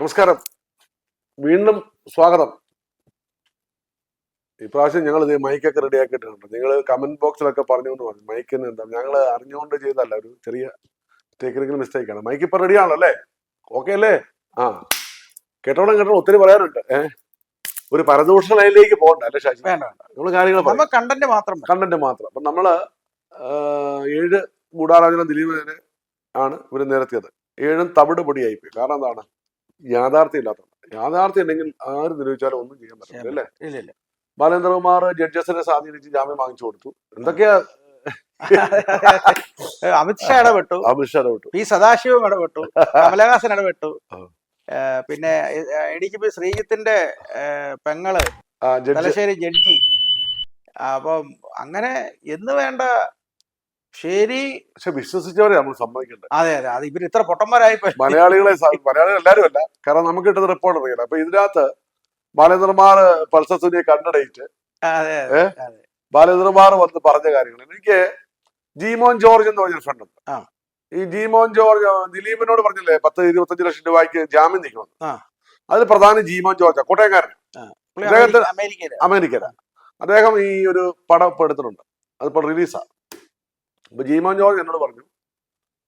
നമസ്കാരം. വീണ്ടും സ്വാഗതം. ഇപ്രാവശ്യം ഞങ്ങൾ ഇത് മൈക്കൊക്കെ റെഡി ആക്കിയിട്ടുണ്ട്. നിങ്ങൾ കമന്റ് ബോക്സിലൊക്കെ പറഞ്ഞു എന്ന് പറഞ്ഞു. മൈക്കിന് എന്താ ഞങ്ങൾ അറിഞ്ഞുകൊണ്ട് ചെയ്തല്ല ഒരു ചെറിയ ടെക്നിക്കൽ മിസ്റ്റേക്ക് ആണ്. മൈക്ക് ഇപ്പൊ റെഡി ആണല്ലോ അല്ലേ? ഓക്കെ അല്ലേ? ആ. കേട്ടോളം കേട്ടോ ഒത്തിരി പറയാനുണ്ട്. ഏഹ് ഒരു പരദൂഷണ ലൈനിലേക്ക് പോകണ്ട അല്ലേ ശശി? നമ്മൾ കാര്യങ്ങൾ കണ്ടന്റ് മാത്രം കണ്ടന്റ് മാത്രം. അപ്പൊ നമ്മൾ ഏഴ് ഗൂഢാലോചന ദിലീപനെ ആണ് ഇവർ നിരത്തിയത്. ഏഴും തവിട് പൊടിയായി പോയി കാരണം എന്താണ്? യാഥാർത്ഥ്യം ഇല്ലാത്തത് യാഥാർത്ഥ്യം ഉണ്ടെങ്കിൽ ആര് നിരൂപിച്ചാലും ഒന്നും ചെയ്യാൻ പറ്റില്ല അല്ലേ? ബാലേന്ദ്രകുമാർ ജഡ്ജസിനെ സ്വാധീനിച്ച് ജാമ്യം വാങ്ങിച്ചു കൊടുത്തു. എന്തൊക്കെയാ? അമിത്ഷാ ഇടപെട്ടു. അമിത്ഷാ ഇടപെട്ടു. പി സദാശിവം ഇടപെട്ടു. കമലഹാസൻ ഇടപെട്ടു. പിന്നെ പി ശ്രീജിത്തിന്റെ പെങ്ങൾ തലശ്ശേരി ജഡ്ജി. അപ്പം അങ്ങനെ എന്ന് വേണ്ട ശരി. പക്ഷെ വിശ്വസിച്ചവരെ നമ്മൾ സമ്മതിക്കണ്ടേ. അതെ അതെ. അത് ഇവർ ഇത്ര പൊട്ടന്മാരായി. മലയാളികളെ മലയാളികൾ എല്ലാവരും അല്ല. കാരണം നമുക്ക് കിട്ടുന്ന റിപ്പോർട്ട് അറിയില്ല അപ്പൊ ഇതിനകത്ത് ബാലേന്ദ്രമാർ പൾസർ സുനിയെ കണ്ടടയിട്ട് ബാലേന്ദ്രകുമാർ വന്ന് പറഞ്ഞ കാര്യങ്ങൾ എനിക്ക് ജീമോൻ ജോർജ് എന്ന് പറഞ്ഞൊരു ഫ്രണ്ട് ഉണ്ട്. ഈ ജീമോൻ ജോർജ് ദിലീപിനോട് പറഞ്ഞില്ലേ പത്ത് ഇരുപത്തഞ്ച് ലക്ഷം രൂപയ്ക്ക് ജാമ്യം നിൽക്കണം. അതിൽ പ്രധാന ജീമോൻ ജോർജ് കോട്ടയംകാരൻ. അമേരിക്കയിലാണ് അദ്ദേഹം ഈ ഒരു പടം ഇപ്പൊ എടുത്തിട്ടുണ്ട്. അതിപ്പോ റിലീസാണ് അപ്പൊ ജീമോൻ ജോർജ് എന്നോട് പറഞ്ഞു.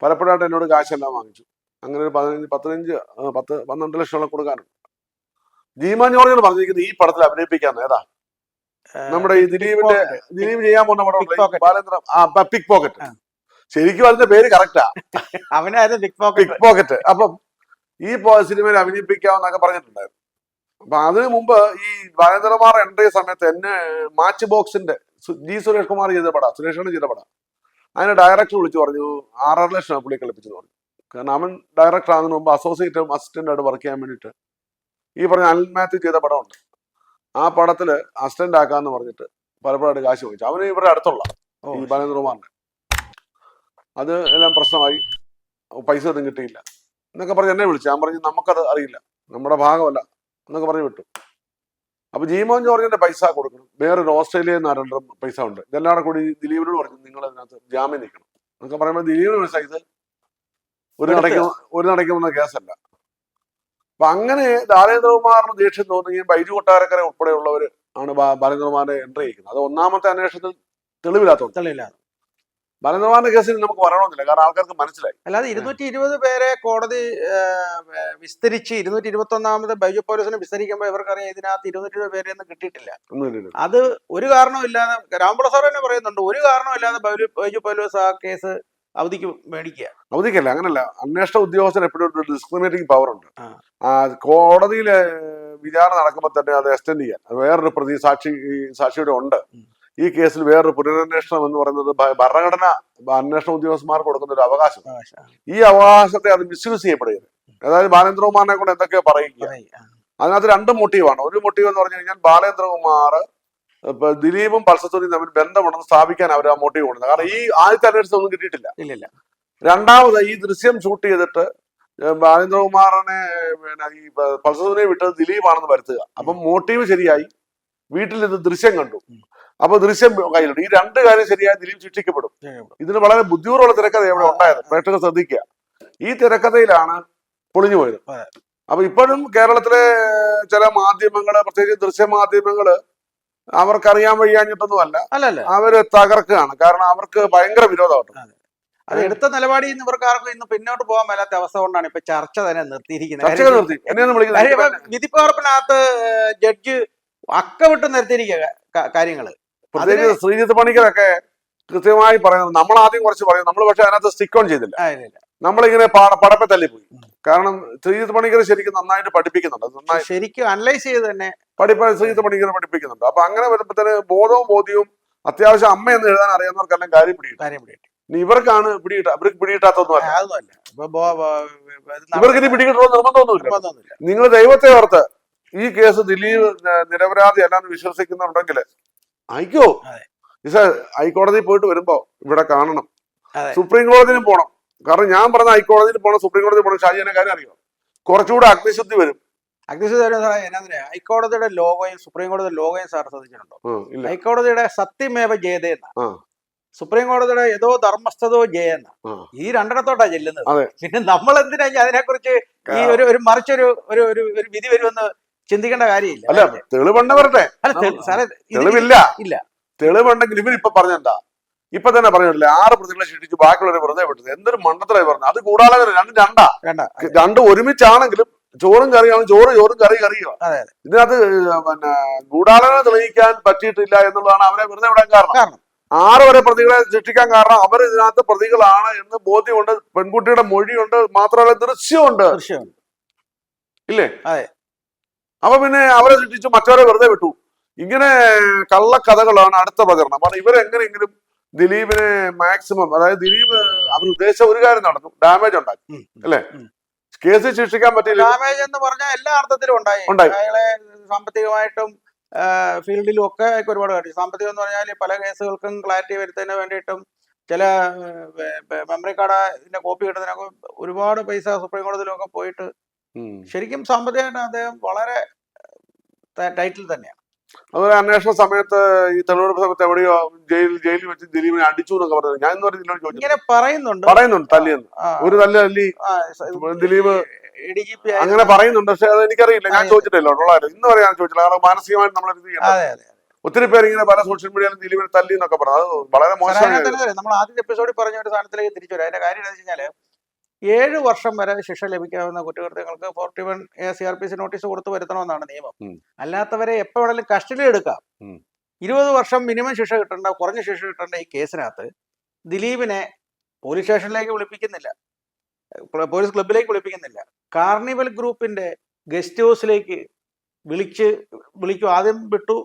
പലപ്പോഴായിട്ട് എന്നോട് കാശെല്ലാം വാങ്ങിച്ചു. അങ്ങനെ ഒരു പതിനഞ്ച് പതിനഞ്ച് ആ, പത്ത് പന്ത്രണ്ട് ലക്ഷമുള്ള കൊടുക്കാനുണ്ട്. ജീമോൻ ജോർജിനോട് പറഞ്ഞിരിക്കുന്നത് ഈ പടത്തിൽ അഭിനയിപ്പിക്കാൻ ഏതാ? നമ്മുടെ ഈ ദിലീപിന്റെ ദിലീപ് ചെയ്യാൻ പോകുന്ന പടം. ബാലേന്ദ്ര ആ പിക് പോക്കറ്റ് ശരിക്കും അതിന്റെ പേര് കറക്റ്റാ അവനായിരുന്നു പിക് പോക്കറ്റ് പോക്കറ്റ് അപ്പം ഈ സിനിമയിൽ അഭിനയിപ്പിക്കാമെന്നൊക്കെ പറഞ്ഞിട്ടുണ്ടായിരുന്നു. അപ്പൊ അതിനു മുമ്പ് ഈ ബാലേന്ദ്രമാർ എൻട്രി സമയത്ത് എന്നെ മാച്ച് ബോക്സിന്റെ ജി സുരേഷ് കുമാർ ചെയ്ത പടം സുരേഷാണ് ചെയ്ത പടം. അതിന് ഡയറക്ടർ വിളിച്ചു പറഞ്ഞു ആറര ലക്ഷം പുള്ളി കളിപ്പിച്ചെന്ന് പറഞ്ഞു. കാരണം അവൻ ഡയറക്ടർ ആകുന്നതിന് മുമ്പ് അസോസിയേറ്റ് അസിസ്റ്റന്റ് ആയിട്ട് വർക്ക് ചെയ്യാൻ വേണ്ടിയിട്ട് ഈ പറഞ്ഞ അനിൽ മാത്യു ചെയ്ത പടമുണ്ട് ആ പടത്തിൽ അസിസ്റ്റന്റ് ആക്കാന്ന് പറഞ്ഞിട്ട് പലപ്പോഴായിട്ട് കാശ് ചോദിച്ചു. അവന് ഇവിടെ അടുത്തുള്ള ഈ ബാലേന്ദ്രകുമാറിന്റെ അത് എല്ലാം പ്രശ്നമായി. പൈസ ഒന്നും കിട്ടിയില്ല. എന്നൊക്കെ പറഞ്ഞ് എന്നെ വിളിച്ചു. ഞാൻ പറഞ്ഞു നമുക്കത് അറിയില്ല. നമ്മുടെ ഭാഗമല്ല. എന്നൊക്കെ പറഞ്ഞു വിട്ടു. അപ്പൊ ജീമോൻ ജോർജിന്റെ പൈസ കൊടുക്കണം. വേറൊരു ഓസ്ട്രേലിയയിൽ നിന്ന് ആരുടെ പൈസ ഉണ്ട്. ഇതെല്ലാം കൂടി ദിലീപിനോട് പറഞ്ഞു നിങ്ങൾ അതിനകത്ത് ജാമ്യം നിൽക്കണം. എന്നൊക്കെ പറയുമ്പോൾ ദിലീപിന് മനസ്സിലായി ഇത് ഒരു നടക്ക നടക്കുന്ന ഒരു നടക്കുന്ന കേസല്ല. അപ്പൊ അങ്ങനെ ദാരേന്ദ്രകുമാറിന് ദേഷ്യം തോന്നുകയും ബൈജു കൊട്ടാരക്കര ഉൾപ്പെടെയുള്ളവർ ആണ് ബാലേന്ദ്രകുമാറിനെ എൻട്രി ചെയ്യുന്നത് അത് ഒന്നാമത്തെ അന്വേഷണത്തിൽ തെളിവില്ലാത്ത തെളിയില്ല ബാലേന്ദ്രകുമാറിന്റെ കേസിൽ നമുക്ക് വരണമെന്നില്ല. കാരണം ആൾക്കാർക്ക് മനസ്സിലായി. അല്ലാതെ ഇരുന്നൂറ്റി ഇരുപത് പേരെ കോടതി വിസ്തരിച്ച് ഇരുന്നൂറ്റി ഇരുപത്തി ഒന്നാമത് ബൈജു പോലീസിനെ വിസ്തരിക്കുമ്പോൾ ഇവർക്കറിയാം ഇതിനകത്ത് ഇരുന്നൂറ്റി ഇരുപത് പേരെ ഒന്നും കിട്ടിയിട്ടില്ല അത് ഒരു കാരണമില്ലാതെ രാംപുള സാർ തന്നെ പറയുന്നുണ്ട്. ഒരു കാരണമില്ലാതെ ബൈജു ബൈജു പോലീസ് ആ കേസ് അവധിക്ക് മേടിക്കുക. അവധിക്കല്ല അങ്ങനല്ല. അന്വേഷണ ഉദ്യോഗസ്ഥന് എപ്പോഴും ഒരു ഡിസ്ക്രിമിനേറ്റിംഗ് പവർ ഉണ്ട്. ആ. കോടതിയിലെ വിചാരണ നടക്കുമ്പോൾ തന്നെ അത് എക്സ്റ്റെൻഡ് ചെയ്യാൻ. വേറൊരു പ്രതി സാക്ഷി സാക്ഷിയുടെ ഉണ്ട്. ഈ കേസിൽ വേറൊരു പുനരന്വേഷണം എന്ന് പറയുന്നത് ഭരണഘടന അന്വേഷണ ഉദ്യോഗസ്ഥന്മാർക്ക് കൊടുക്കുന്ന ഒരു അവകാശം. ഈ അവകാശത്തെ അത് മിസ്യൂസ് ചെയ്യപ്പെടുകയാണ്. അതായത് ബാലേന്ദ്രകുമാറിനെ കൊണ്ട് എന്തൊക്കെ പറയുക. അതിനകത്ത് രണ്ട് മോട്ടീവാണ് ഒരു മോട്ടീവ് എന്ന് പറഞ്ഞു കഴിഞ്ഞാൽ ബാലേന്ദ്രകുമാർ ഇപ്പൊ ദിലീപും പൾസത്തുനിയും തമ്മിൽ ബന്ധമുണ്ടെന്ന് സ്ഥാപിക്കാൻ അവർ ആ മോട്ടീവ് കൊണ്ടത് കാരണം ഈ ആദ്യത്തെ അന്വേഷണം ഒന്നും കിട്ടിയിട്ടില്ല. ഇല്ലില്ല. രണ്ടാമത് ഈ ദൃശ്യം ഷൂട്ട് ചെയ്തിട്ട് ബാലേന്ദ്രകുമാറിനെ പിന്നെ ഈ പൾസത്തൂരിനെ വിട്ടത് ദിലീപാണെന്ന് വരുത്തുക. അപ്പം മോട്ടീവ് ശരിയായി. വീട്ടിൽ ഇത് ദൃശ്യം കണ്ടു. അപ്പൊ ദൃശ്യം കയ്യിലുണ്ട്. ഈ രണ്ട് കാര്യം ശരിയായി ദിലീപ് ശിക്ഷിക്കപ്പെടും. ഇതിന് വളരെ ബുദ്ധിപൂർവമുള്ള തിരക്കഥ ഇവിടെ ഉണ്ടായത്. പ്രേക്ഷകർ ശ്രദ്ധിക്കുക. ഈ തിരക്കഥയിലാണ് പൊളിഞ്ഞു പോയത്. അപ്പൊ ഇപ്പോഴും കേരളത്തിലെ ചില മാധ്യമങ്ങൾ പ്രത്യേകിച്ച് ദൃശ്യമാധ്യമങ്ങൾ അവർക്കറിയാൻ വയ്യാഞ്ഞിട്ടൊന്നും അല്ല. അല്ലല്ല. അവർ തകർക്കുകയാണ്. കാരണം അവർക്ക് ഭയങ്കര വിരോധമാണ്. അത്. എടുത്ത നിലപാടിൽ നിന്ന് ഇവർക്ക് ആർക്കും ഇന്ന് പിന്നോട്ട് പോകാൻ മേലാത്ത അവസ്ഥ കൊണ്ടാണ് ഇപ്പൊ ചർച്ച തന്നെ നിർത്തിയിരിക്കുന്നത്. വിധിപ്പകർപ്പിനകത്ത് ജഡ്ജ് അക്കവിട്ട് നിർത്തിയിരിക്കുക കാര്യങ്ങൾ. പ്രത്യേകിച്ച് ശ്രീജിത്ത് പണിക്കരൊക്കെ കൃത്യമായി പറയുന്നത് നമ്മൾ ആദ്യം കുറച്ച് പറയും. നമ്മൾ പക്ഷെ അതിനകത്ത് സ്റ്റിക്ക് ഓൺ ചെയ്തില്ല. നമ്മളിങ്ങനെ പാട- പടപ്പെ തല്ലിപ്പോയി. കാരണം ശ്രീജിത്ത് പണിക്കർ ശരിക്കും നന്നായിട്ട് പഠിപ്പിക്കുന്നുണ്ട്. നന്നായി ശരിക്കും അനലൈസ് ചെയ്ത് തന്നെ പഠിപ്പ ശ്രീജിത്ത് പണിക്കർ പഠിപ്പിക്കുന്നുണ്ട്. അപ്പൊ അങ്ങനെ വരുമ്പോഴത്തേന് ബോധവും ബോധ്യവും അത്യാവശ്യം അമ്മ എന്ന് എഴുതാൻ അറിയാവുന്നവർക്കെല്ലാം കാര്യം പിടിയിട്ടു കാര്യം പിടികിട്ടി. ഇവർക്കാണ് പിടിയിട്ട ഇവർക്ക് പിടികിട്ടാത്തൊന്നുമല്ല ഇവർക്ക് ഇനി പിടികിട്ടണമെന്ന് നിർബന്ധമൊന്നുമില്ല. നിങ്ങൾ ദൈവത്തെ ഓർത്ത് ഈ കേസ് ദിലീപ് നിരപരാധി അല്ലാന്ന് വിശ്വസിക്കുന്നുണ്ടെങ്കിൽ അയക്കോ ഹൈക്കോടതി പോയിട്ട് വരുമ്പോ ഇവിടെ കാണണം. സുപ്രീം കോടതിയിലും പോണം. കാരണം ഞാൻ പറഞ്ഞ ഹൈക്കോടതിയിൽ പോണം സുപ്രീം കോടതിയിൽ പോണം ഷാജിനെ കാര്യം അറിയാം? കുറച്ചുകൂടെ അഗ്നിശുദ്ധി വരും. അഗ്നിശുദ്ധ എന്നാ ഹൈക്കോടതിയുടെ ലോഗോയും സുപ്രീം കോടതിയുടെ ലോഗോയും സാർ ശ്രദ്ധിച്ചിട്ടുണ്ടോ? ഹൈക്കോടതിയുടെ സത്യമേവ ജയതേ എന്ന. ആ. സുപ്രീം കോടതിയുടെ ഏതോ ധർമ്മസ്ഥതോ ജയെന്ന. ഈ രണ്ടിടത്തോട്ടാ ചെല്ലുന്നത്. പിന്നെ നമ്മൾ എന്തിനാ അതിനെ അതിനെക്കുറിച്ച് ഈ ഒരു ഒരു മറിച്ചൊരു ഒരു ഒരു വിധി വരുമെന്ന് ചിന്തിക്കേണ്ട കാര്യമില്ല. അല്ല തെളിവുണ്ട് വരട്ടെ തെളിവില്ല. ഇല്ല. തെളിവുണ്ടെങ്കിൽ ഇവർ ഇപ്പൊ പറഞ്ഞെന്താ? ഇപ്പൊ തന്നെ പറഞ്ഞില്ലേ ആറ് പ്രതികളെ ശിക്ഷിച്ചു ബാക്കിയുള്ളവരെ വെറുതെ വിട്ടത്. എന്തൊരു മണ്ടത്തരായി പറഞ്ഞു. അത് കൂടാതെ രണ്ട് രണ്ടും. രണ്ടാ ഒരുമിച്ചാണെങ്കിലും ചോറും കറിയാണ് ചോറ് ചോറും കറി കറിയുമാണ് അതെ, ഇതിനകത്ത് പിന്നെ ഗൂഢാലോചന തെളിയിക്കാൻ പറ്റിയിട്ടില്ല എന്നുള്ളതാണ് അവരെ വെറുതെ വിടാൻ കാരണം. കാരണം. ആറ് വരെ പ്രതികളെ ശിക്ഷിക്കാൻ കാരണം അവർ ഇതിനകത്ത് പ്രതികളാണ് എന്ന് ബോധ്യമുണ്ട് പെൺകുട്ടിയുടെ മൊഴിയുണ്ട് മാത്രമല്ല ദൃശ്യമുണ്ട്. ദൃശ്യം ഇല്ലേ? അതെ. അപ്പൊ പിന്നെ അവരെ ശിക്ഷിച്ചു മറ്റവരെ വെറുതെ വിട്ടു. ഇങ്ങനെ കള്ളക്കഥകളാണ് അടുത്ത പ്രചരണം. അപ്പൊ ഇവരെങ്ങനെയെങ്കിലും ദിലീപിനെ മാക്സിമം അതായത് ദിലീപ് അവർ ഉദ്ദേശിച്ച ഒരു കാര്യം നടന്നു. ഡാമേജ് ഉണ്ടാക്കി. അല്ലെ? കേസ് ശിക്ഷിക്കാൻ പറ്റില്ല ഡാമേജ് എന്ന് പറഞ്ഞാൽ എല്ലാ അർത്ഥത്തിലും ഉണ്ടായി. അയാളെ സാമ്പത്തികമായിട്ടും ഫീൽഡിലും ഒക്കെ ഒരുപാട് കാട്ടി. സാമ്പത്തികം എന്ന് പറഞ്ഞാൽ പല കേസുകൾക്കും ക്ലാരിറ്റി വരുത്തുന്നതിന് വേണ്ടിയിട്ടും ചില മെമ്മറി കാർഡ് ഇതിന്റെ കോപ്പി കിട്ടുന്നതിനൊക്കെ ഒരുപാട് പൈസ സുപ്രീം കോടതിയിലൊക്കെ പോയിട്ട്. ശരിക്കും സാമ്പത്തികമായിട്ട് അദ്ദേഹം വളരെ ടൈറ്റിൽ തന്നെയാണ്. അതുപോലെ അന്വേഷണ സമയത്ത് ഈ തെളിവെടുപ്പ് സമയത്ത് എവിടെയോ ജയിലിൽ ജയിലിൽ വെച്ച് ദിലീപിനെ അടിച്ചു എന്നൊക്കെ പറഞ്ഞത്. ഞാൻ എന്ന് ഇതിനോട് ചോദിച്ചു ഇങ്ങനെ പറയുന്നുണ്ട്. പറയുന്നുണ്ട് തല്ലിയെന്ന്. ഒരു തല്ല് തല്ലി ദിലീപ് അങ്ങനെ പറയുന്നുണ്ട് പക്ഷെ അത് എനിക്കറിയില്ല. ഞാൻ. ചോദിച്ചിട്ടില്ല ഉള്ളതായിരുന്നു ഇന്ന് വരെ ഞാൻ ചോദിച്ചില്ല കാരണം മാനസികമായിട്ട് നമ്മൾ ഇത് ചെയ്യണം. ഒത്തിരി പേര് ഇങ്ങനെ പല സോഷ്യൽ മീഡിയയിലും ദിലീപിനെ തല്ലി എന്നൊക്കെ പറഞ്ഞു. അത് വളരെ മോശമാണ് നമ്മൾ ആദ്യത്തെ എപ്പിസോഡിൽ പറഞ്ഞ ഒരു സാധനത്തിലേക്ക് തിരിച്ചു വരാം. അതിന്റെ കാര്യം എന്താ വെച്ച് കഴിഞ്ഞാൽ ഏഴ് വർഷം വരെ ശിക്ഷ ലഭിക്കാവുന്ന കുറ്റകൃത്യങ്ങൾക്ക് forty one A C R P C notice കൊടുത്തു വരുത്തണമെന്നാണ് നിയമം. അല്ലാത്തവരെ എപ്പോ വേണമെങ്കിലും കസ്റ്റഡി എടുക്കാം. ഇരുപത് വർഷം മിനിമം ശിക്ഷ കിട്ടേണ്ട കുറഞ്ഞ ശിക്ഷ കിട്ടേണ്ട ഈ കേസിനകത്ത് ദിലീപിനെ പോലീസ് സ്റ്റേഷനിലേക്ക് വിളിപ്പിക്കുന്നില്ല. പോലീസ് ക്ലബിലേക്ക് വിളിപ്പിക്കുന്നില്ല. കാർണിവൽ ഗ്രൂപ്പിന്റെ ഗസ്റ്റ് ഹൗസിലേക്ക് വിളിച്ച് വിളിക്കും. ആദ്യം വിട്ടു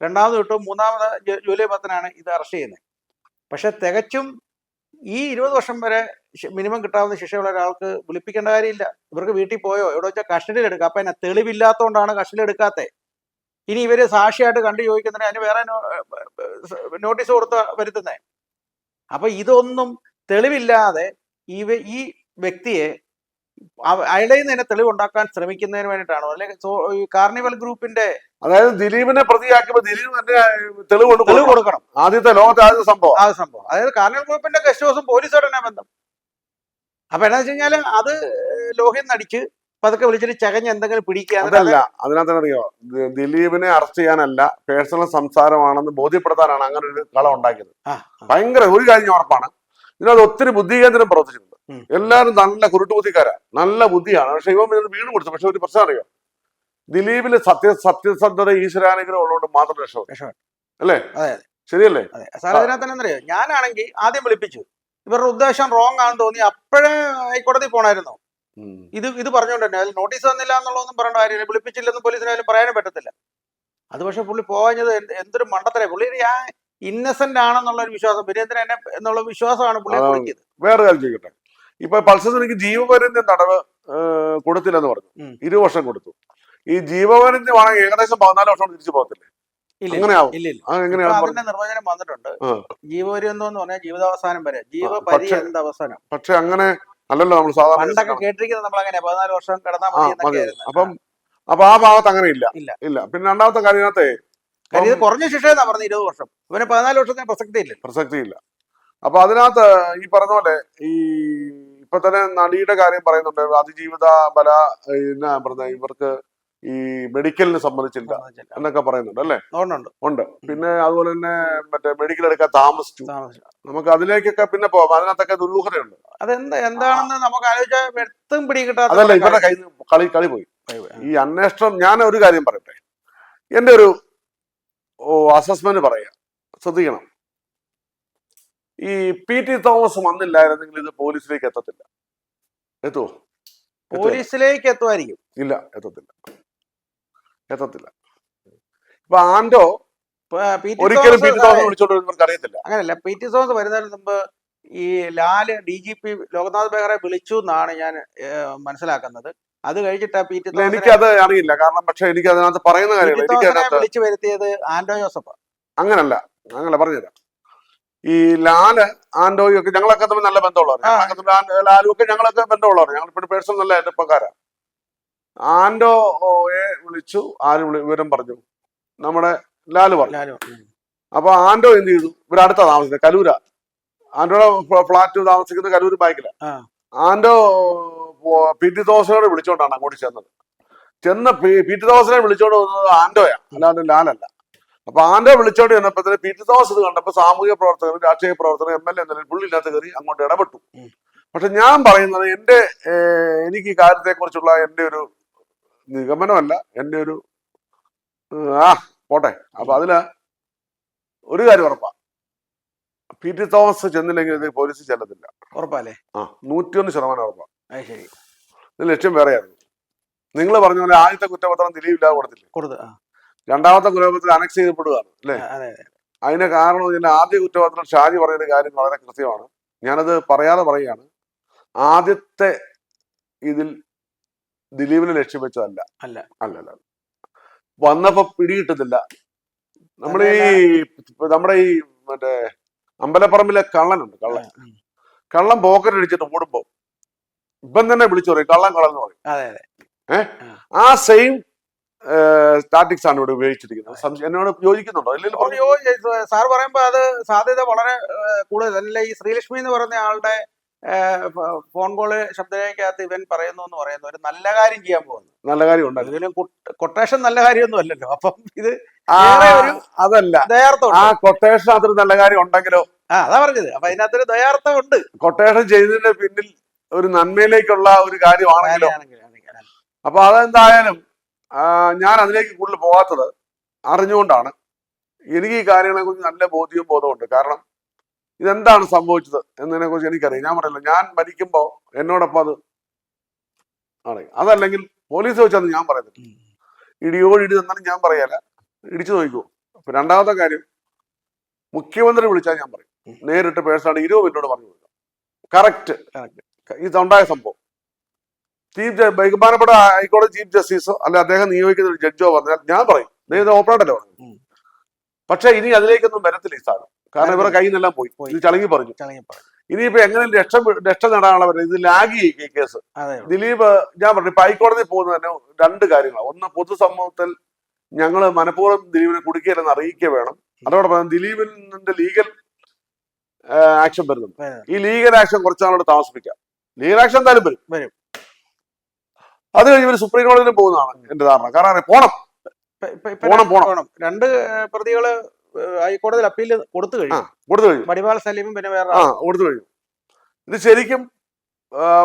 രണ്ടാമത് വിട്ടു മൂന്നാമത് ജൂലൈ പത്തിനാണ് ഇത് അറസ്റ്റ് ചെയ്യുന്നത്. പക്ഷെ തികച്ചും ഈ ഇരുപത് വർഷം വരെ മിനിമം കിട്ടാവുന്ന ശിക്ഷയുള്ള ഒരാൾക്ക് വിളിപ്പിക്കേണ്ട കാര്യമില്ല. ഇവർക്ക് വീട്ടിൽ പോയോ? എവിടെ വെച്ചാൽ കസ്റ്റഡിയിൽ എടുക്കുക. അപ്പം എന്നാ തെളിവില്ലാത്തതുകൊണ്ടാണ് കസ്റ്റഡിയിൽ എടുക്കാത്തത് ഇനി ഇവർ സാക്ഷിയായിട്ട് കണ്ടു ചോദിക്കുന്നതിന് അതിന് വേറെ നോട്ടീസ് കൊടുത്ത് വരുത്തുന്നേ. അപ്പൊ ഇതൊന്നും തെളിവില്ലാതെ ഈ വ്യക്തിയെ അയാളെ തന്നെ തെളിവുണ്ടാക്കാൻ ശ്രമിക്കുന്നതിന് വേണ്ടിയിട്ടാണോ? അല്ലെങ്കിൽ കാർണിവൽ ഗ്രൂപ്പിന്റെ അതായത് ദിലീപിനെ പ്രതിയാക്കുമ്പോൾ ദിലീപ് തന്നെ തെളിവ് തെളിവ് കൊടുക്കണം. ആദ്യത്തെ ലോകത്തെ ആദ്യ സംഭവം. ആ സംഭവം. അതായത് കാർണിവൽ ഗ്രൂപ്പിന്റെ ഗസ്റ്റ് ഹൗസും പോലീസോട് തന്നെ ബന്ധം. അപ്പൊ എന്താ വെച്ച് കഴിഞ്ഞാൽ അത് ലോഹ്യം നടിച്ച് പതുക്കെ വിളിച്ചിട്ട് ചകഞ്ഞ് എന്തെങ്കിലും പിടിക്കുക അതല്ല അതിനകത്ത് അറിയോ? ദിലീപിനെ അറസ്റ്റ് ചെയ്യാനല്ല പേഴ്സണൽ സംസാരമാണെന്ന് ബോധ്യപ്പെടുത്താനാണ് അങ്ങനെ ഒരു കളം ഉണ്ടാക്കിയത്. ഭയങ്കര ഒരു കാര്യം ഉറപ്പാണ്. ഇതിനകത്ത് ഒത്തിരി ബുദ്ധികേന്ദ്രം പ്രവർത്തിച്ചിട്ടുണ്ട്. എല്ലാവരും നല്ല കുരുട്ടുബുദ്ധിക്കാരാ. നല്ല ബുദ്ധിയാണ്. പക്ഷെ ഇവൻ ഇതിന് വീണ് കൊടുത്തു. പക്ഷെ ഒരു പ്രശ്നം അറിയാം? ദിലീപിൽ സത്യ സത്യസന്ധത ഈശ്വരാനുഗ്രഹം ഉള്ളതുകൊണ്ട് മാത്രം രക്ഷപ്പെട്ടു. അല്ലേ. ശരിയല്ലേ? അതെ. സാർ അതിനകത്ത് തന്നെ അറിയോ ഞാനാണെങ്കിൽ ആദ്യം വിളിപ്പിച്ചു. ഇവരുടെ ഉദ്ദേശം റോങ് ആണെന്ന് തോന്നി. അപ്പോഴേ ഹൈക്കോടതി പോണായിരുന്നു. ഇത് ഇത് പറഞ്ഞുകൊണ്ട് തന്നെ. അതിൽ നോട്ടീസ് വന്നില്ല എന്നുള്ളതൊന്നും പറയേണ്ട കാര്യമില്ല. വിളിപ്പിച്ചില്ലെന്ന് പോലീസിനായാലും പറയാനും പറ്റത്തില്ല. അത് പക്ഷെ പുള്ളി പോകാഞ്ഞത് എന്തൊരു മണ്ടത്തരേ പുള്ളി ഞാൻ ഇന്നസെന്റ് ആണെന്നുള്ള ഒരു വിശ്വാസം വീരേന്ദ്രൻ എന്നെ എന്നുള്ള വിശ്വാസമാണ് പുള്ളി വേറെ കാര്യം ചോദിക്കട്ടെ? ഇപ്പൊ പൾസസ് എനിക്ക് ജീവപര്യന്തം തടവ് കൊടുത്തില്ലെന്ന് പറഞ്ഞു. ഇരു വർഷം കൊടുത്തു. ഈ ജീവപര്യന്തമാണ് ഏകദേശം പതിനാല് വർഷം തിരിച്ചു പോകത്തില്ലേ? ഇല്ല ഇല്ല. ഇല്ല നിർവചനം വന്നിട്ടുണ്ട്. ജീവപര്യന്തം എന്ന് പറഞ്ഞാൽ ജീവിതാവസാനം വരെ. ജീവപര്യന്ത അവസാനം? പക്ഷെ അങ്ങനെ അല്ലല്ലോ നമ്മൾ സാധാരണ കേട്ടിരിക്കുന്നത് നമ്മൾ അങ്ങനെ പതിനാല് വർഷം കിടന്നാൽ മതി അപ്പം അപ്പൊ ആ ഭാഗത്ത് അങ്ങനെ ഇല്ല. ഇല്ല. ഇല്ല. പിന്നെ രണ്ടാമത്തെ കാര്യത്തെ കാര്യം കുറഞ്ഞ ശിക്ഷ എന്നാ പറഞ്ഞത് ഇരുപത് വർഷം. ഇവന് പതിനാല് വർഷത്തിന് പ്രസക്തി ഇല്ല. പ്രസക്തിയില്ല അപ്പൊ അതിനകത്ത് ഈ പറഞ്ഞ പോലെ ഈ ഇപ്പൊ തന്നെ നടിയുടെ കാര്യം പറയുന്നുണ്ട്. അതിജീവിത ബല എന്നാ പറഞ്ഞ ഇവർക്ക് ഈ മെഡിക്കലിന് സംബന്ധിച്ചില്ല എന്നൊക്കെ പറയുന്നുണ്ട് അല്ലെ? ഉണ്ട് പിന്നെ അതുപോലെ തന്നെ മറ്റേ മെഡിക്കൽ എടുക്കാൻ താമസിച്ചു. നമുക്ക് അതിലേക്കൊക്കെ പിന്നെ പോവാം. അതിനകത്തൊക്കെ ദുരൂഹതയുണ്ട്. അതെന്ത് എന്താണെന്ന് നമുക്ക് ആലോചിച്ചാൽ അതല്ല ഇവരുടെ കയ്യിൽ കളി കളി പോയി. ഈ അന്വേഷണം ഞാൻ ഒരു കാര്യം പറയട്ടെ. എന്റെ ഒരു അസസ്മെന്റ് പറയാ. ശ്രദ്ധിക്കണം. ഈ പി ടി തോമസ് വന്നില്ലായിരുന്നെങ്കിൽ ഇത് പോലീസിലേക്ക് എത്തത്തില്ല. എത്തുവോ? പോലീസിലേക്ക് എത്തുമായിരിക്കും. ഇല്ല എത്തത്തില്ല. എത്തത്തില്ല. ഇപ്പൊ ആൻഡോ ഒരിക്കലും പി ടി തോമസ് തോമസ് വിളിച്ചോണ്ട് അറിയത്തില്ല. അങ്ങനല്ല. പി ടി തോമസ് വരുന്നതിന് മുമ്പ് ഈ Lal D G P Loknath Behera വിളിച്ചു എന്നാണ് ഞാൻ മനസ്സിലാക്കുന്നത്. അത് കഴിഞ്ഞിട്ടാ പി ടി തോമസ് എനിക്ക് എനിക്കത് അറിയില്ല. കാരണം പക്ഷെ എനിക്ക് അതിനകത്ത് പറയുന്ന കാര്യം കാര്യങ്ങൾ വിളിച്ചു വരുത്തിയത് ആന്റോ ജോസഫ്. അങ്ങനല്ല. അങ്ങനെ പറഞ്ഞുതരാം. ഈ ലാൽ ആൻഡോയും ഒക്കെ ഞങ്ങളൊക്കെ തമ്മിൽ നല്ല ബന്ധമുള്ളവർ ലാലും ഒക്കെ ഞങ്ങളൊക്കെ ബന്ധമുള്ളവർ ഞങ്ങൾ ഇപ്പോഴും പേഴ്സണൽ നല്ല എന്റെ ഇപ്പക്കാരാ. ആൻഡോയെ വിളിച്ചു. ആര് വിളി വിവരം പറഞ്ഞു. നമ്മുടെ ലാൽ പറഞ്ഞു. അപ്പൊ ആൻഡോ എന്ത് ചെയ്തു? ഇവിടെ അടുത്ത താമസിക്കുന്നത് കലൂര. ആൻഡോയുടെ ഫ്ലാറ്റ് താമസിക്കുന്നത് കലൂർ ബാക്കില. ആൻഡോ ടി തോമസിനോട് വിളിച്ചോണ്ടാണ് അങ്ങോട്ട് ചെന്നത്. ചെന്ന ടി തോമസിനെ വിളിച്ചോണ്ട് വന്നത് ആൻഡോയാ അല്ലാണ്ട് ലാലല്ല. അപ്പൊ ആന്റെ വിളിച്ചോണ്ട് തന്നെ പി ടി തോമസ് ഇത് കണ്ടപ്പോ സാമൂഹിക പ്രവർത്തകർ രാഷ്ട്രീയ പ്രവർത്തകർ എം എൽ എ എന്നതിൽ പുള്ളില്ലാത്ത കയറി അങ്ങോട്ട് ഇടപെട്ടു. പക്ഷെ ഞാൻ പറയുന്നത് എന്റെ എനിക്ക് ഈ കാര്യത്തെ കുറിച്ചുള്ള എന്റെ ഒരു നിഗമനമല്ല. എന്റെ ഒരു ആ പോട്ടെ. അപ്പൊ അതിൽ ഒരു കാര്യം ഉറപ്പാ. പി ടി തോമസ് ചെന്നില്ലെങ്കിൽ ഇത് പോലീസ് ചെല്ലത്തില്ല. ഉറപ്പല്ലേ? ആ നൂറ്റിയൊന്ന് ശതമാനം ഉറപ്പാ. ശരി. ഇത് ലക്ഷ്യം വേറെയായിരുന്നു. നിങ്ങൾ പറഞ്ഞ പോലെ ആദ്യത്തെ കുറ്റപത്രം ദിലീപില്ലാതെ കൊടുത്തില്ലേ? കൊടുത്തു രണ്ടാമത്തെ കുറ്റപത്രത്തിൽ അനക്സ് ചെയ്യപ്പെടുകയാണ് അല്ലേ? അതിന് അതെ കാരണം ഇതിന്റെ ആദ്യ കുറ്റപത്രം ഷാജി പറയുന്ന കാര്യം വളരെ കൃത്യമാണ്. ഞാനത് പറയാതെ പറയുകയാണ്. ആദ്യത്തെ ഇതിൽ ദിലീപിനെ ലക്ഷ്യം വെച്ചതല്ല അല്ല. അല്ല അല്ല. വന്നപ്പോ പിടികിട്ടുന്നില്ല നമ്മുടെ ഈ നമ്മുടെ ഈ മറ്റേ അമ്പലപ്പറമ്പിലെ കള്ളനുണ്ട് കള്ളൻ. കള്ളം പോക്കറ്റ് അടിച്ചിട്ട് ഓടുമ്പോ ഇപ്പം തന്നെ വിളിച്ചു പറയും കള്ളം കള്ളൻ എന്ന് പറയും. അതെ ആ സെയിം സ്റ്റാറ്റിക്സ് ആണ് ഇവിടെ ഉപയോഗിച്ചിരിക്കുന്നത് എന്നോട് യോജിക്കുന്നുണ്ടോ? അല്ലെങ്കിൽ സാർ പറയുമ്പോ അത് സാധ്യത വളരെ കൂടുതൽ. അല്ല ഈ ശ്രീലക്ഷ്മി എന്ന് പറയുന്ന ആളുടെ ഫോൺ കോൾ ശബ്ദരേഖയ്ക്കകത്ത് ഇവൻ പറയുന്നു എന്ന് പറയുന്നു. ഒരു നല്ല കാര്യം ചെയ്യാൻ പോകുന്നു. നല്ല കാര്യം ഉണ്ടല്ലോ ഇതിലും കൊട്ടേഷൻ നല്ല കാര്യമൊന്നും അല്ലല്ലോ. അപ്പം ഇത് അതല്ല. ആ കൊട്ടേഷൻ അത്ര നല്ല കാര്യം ഉണ്ടെങ്കിലോ? ആ അതാ പറഞ്ഞത്. അപ്പൊ അതിനകത്തൊരു ദയാർത്ഥം ഉണ്ട് കൊട്ടേഷൻ ചെയ്തതിന്റെ പിന്നിൽ ഒരു നന്മയിലേക്കുള്ള ഒരു കാര്യമാണെങ്കിലോ. അപ്പൊ അതെന്തായാലും ഞാൻ അതിലേക്ക് കൂടുതൽ പോകാത്തത് അറിഞ്ഞുകൊണ്ടാണ്. എനിക്ക് ഈ കാര്യങ്ങളെ കുറിച്ച് നല്ല ബോധ്യവും ബോധമുണ്ട് കാരണം ഇതെന്താണ് സംഭവിച്ചത് എന്നതിനെ കുറിച്ച് എനിക്കറിയാം. ഞാൻ പറയില്ല ഞാൻ മരിക്കുമ്പോൾ എന്നോടൊപ്പം അത് അറിയാം അതല്ലെങ്കിൽ പോലീസ് വെച്ചാന്ന് ഞാൻ പറയുന്നില്ല ഉം. ഇടിയോട് ഇടി തന്നാലും ഞാൻ പറയാല ഇടിച്ചു നോക്കൂ. അപ്പൊ രണ്ടാമത്തെ കാര്യം മുഖ്യമന്ത്രി വിളിച്ചാൽ ഞാൻ പറയും. നേരിട്ട് പേഴ്സണാണ് ഇരുപത് മിനിറ്റോട് പറഞ്ഞു കൊടുക്കാം. Correct Correct. ഇതുണ്ടായ സംഭവം. ചീഫ് ബഹുമാനപ്പെട്ട ഹൈക്കോടതി ചീഫ് ജസ്റ്റിസോ അല്ലെ അദ്ദേഹം നിയോഗിക്കുന്ന ഒരു ജഡ്ജോ പറഞ്ഞാൽ ഞാൻ പറയും. ഇത് ഓപ്പണായിട്ടല്ലേ പറഞ്ഞു പക്ഷെ ഇനി അതിലേക്കൊന്നും വരത്തില്ല ഈ സാധനം കാരണം ഇവരുടെ കയ്യിൽ നിന്നെല്ലാം പോയി. ഇത് ചളങ്ങി പറഞ്ഞു. ഇനിയിപ്പോ എങ്ങനെ രക്ഷ രക്ഷ നേടാനുള്ള വരെ ഇത് ലാഗ് ഈ കേസ്. ദിലീപ് ഞാൻ പറഞ്ഞു ഇപ്പൊ ഹൈക്കോടതി പോകുന്ന തന്നെ രണ്ട് കാര്യങ്ങൾ ഒന്ന് പൊതുസമൂഹത്തിൽ ഞങ്ങൾ മനഃപൂർവം ദിലീപിനെ കുടുക്കിയില്ലെന്ന് അറിയിക്കുക വേണം. അതോടൊപ്പം ദിലീപിന്റെ ലീഗൽ ആക്ഷൻ വരുന്നു ഈ ലീഗൽ ആക്ഷൻ കുറച്ചാളോട് താമസിപ്പിക്കാം. ലീഗൽ ആക്ഷൻ എന്തായാലും വരും. വരും. അത് കഴിഞ്ഞ് ഇവർ സുപ്രീം കോടതിയിൽ പോകുന്നതാണ് എന്റെ ധാരണ. കാരണം പോണം. പോണം, പോണം. രണ്ട് പ്രതികൾ ഹൈക്കോടതിയിൽ അപ്പീൽ കൊടുത്തു കഴിഞ്ഞു. കൊടുത്തു കഴിഞ്ഞു. മടിപാൽ സലീമും പിന്നെ വേറെ ആ കൊടുത്തു കഴിഞ്ഞു. ഇത് ശരിക്കും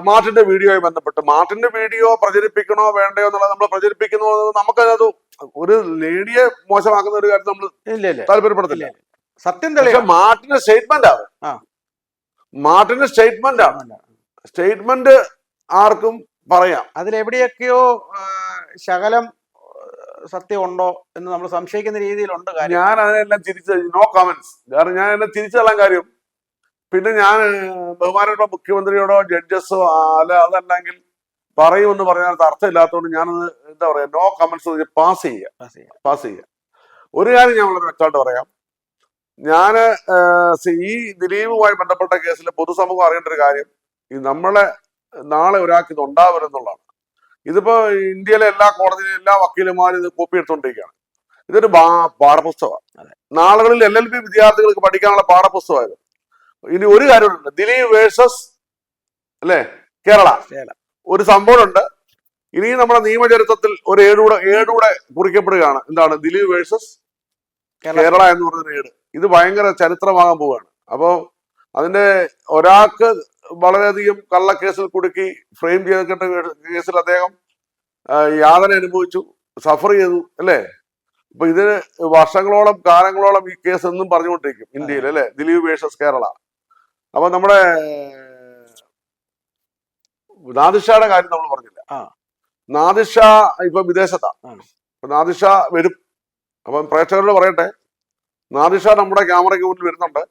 മാർട്ടിന്റെ വീഡിയോയുമായി ബന്ധപ്പെട്ട് മാർട്ടിന്റെ വീഡിയോ പ്രചരിപ്പിക്കണോ വേണ്ടയോ എന്നുള്ളത് നമ്മൾ പ്രചരിപ്പിക്കുന്നു നമുക്ക് നമുക്കത് ഒരു ലേഡിയെ മോശമാക്കുന്ന ഒരു കാര്യം നമ്മൾ താല്പര്യപ്പെടുത്തില്ല. സത്യം തെളിയിച്ച മാർട്ടിന്റെ സ്റ്റേറ്റ്മെന്റ് ആണ്. മാർട്ടിന്റെ സ്റ്റേറ്റ്മെന്റ് ആണ്. സ്റ്റേറ്റ്മെന്റ് ആർക്കും പറയാം. അതിലെവിടെയൊക്കെയോ ശകലം സത്യം ഉണ്ടോ എന്ന് നമ്മൾ സംശയിക്കുന്ന രീതിയിലുണ്ട് കാര്യം. ഞാൻ അതിനെല്ലാം തിരിച്ചു നോ കമന്റ്സ് കാരണം ഞാൻ എന്നെ തിരിച്ചെല്ലാം കാര്യം. പിന്നെ ഞാൻ ബഹുമാനോടോ മുഖ്യമന്ത്രിയോടോ ജഡ്ജസോ അല്ല അതല്ലെങ്കിൽ പറയുമെന്ന് പറയാൻ അർത്ഥമില്ലാത്തതുകൊണ്ട് ഞാനത് എന്താ പറയാ നോ കമന്റ്സ് പാസ് ചെയ്യുക പാസ് ചെയ്യുക പാസ് ചെയ്യുക ഒരു കാര്യം ഞാൻ വളരെ വ്യക്തമായിട്ട് പറയാം. ഞാൻ ഈ ദിലീപുമായി ബന്ധപ്പെട്ട കേസിൽ പൊതുസമൂഹം അറിയേണ്ട ഒരു കാര്യം ഈ നമ്മളെ നാളെ ഒരാൾക്ക് ഇത് ഉണ്ടാവരുന്നുള്ളതാണ് ഇതിപ്പോ ഇന്ത്യയിലെ എല്ലാ കോടതിയിലും എല്ലാ വക്കീലുമാരും ഇത് കോപ്പി എടുത്തുകൊണ്ടിരിക്കുകയാണ് ഇതൊരു പാഠപുസ്തകമാണ്. നാളുകളിൽ എൽ എൽ ബി വിദ്യാർത്ഥികൾക്ക് പഠിക്കാനുള്ള പാഠപുസ്തകമായത്. ഇനി ഒരു കാര്യമുണ്ട്. ദിലീപ് വേഴ്സസ് അല്ലേ? കേരള. ഒരു സംഭവമുണ്ട്. ഇനി നമ്മുടെ നിയമചരിത്രത്തിൽ ഒരു ഏടൂടെ ഏടൂടെ കുറിക്കപ്പെടുകയാണ്. എന്താണ്? ദിലീപ് വേഴ്സസ് കേരള. കേരള എന്ന് പറയുന്ന ഏട്. ഇത് ഭയങ്കര ചരിത്രമാകാൻ പോവുകയാണ്. അപ്പോ അതിന്റെ ഒരാൾക്ക് വളരെയധികം കള്ളക്കേസിൽ കുടുക്കി ഫ്രെയിം ചെയ്തിട്ട് കേസിൽ അദ്ദേഹം യാതന അനുഭവിച്ചു സഫർ ചെയ്തു അല്ലേ? അപ്പൊ ഇതിന് വർഷങ്ങളോളം കാലങ്ങളോളം ഈ കേസ് എന്നും പറഞ്ഞുകൊണ്ടിരിക്കും ഇന്ത്യയിൽ അല്ലെ? ദിലീപ് വേഴ്സസ് കേരള. അപ്പൊ നമ്മുടെ നാദിഷയുടെ കാര്യം നമ്മൾ പറഞ്ഞില്ല. നാദിഷ ഇപ്പൊ വിദേശത്താ. ആ. അപ്പൊ നാദിഷ വരും. അപ്പം പ്രേക്ഷകരോട് പറയട്ടെ നാദിഷ നമ്മുടെ ക്യാമറയ്ക്ക് മുന്നിൽ വരുന്നുണ്ട്.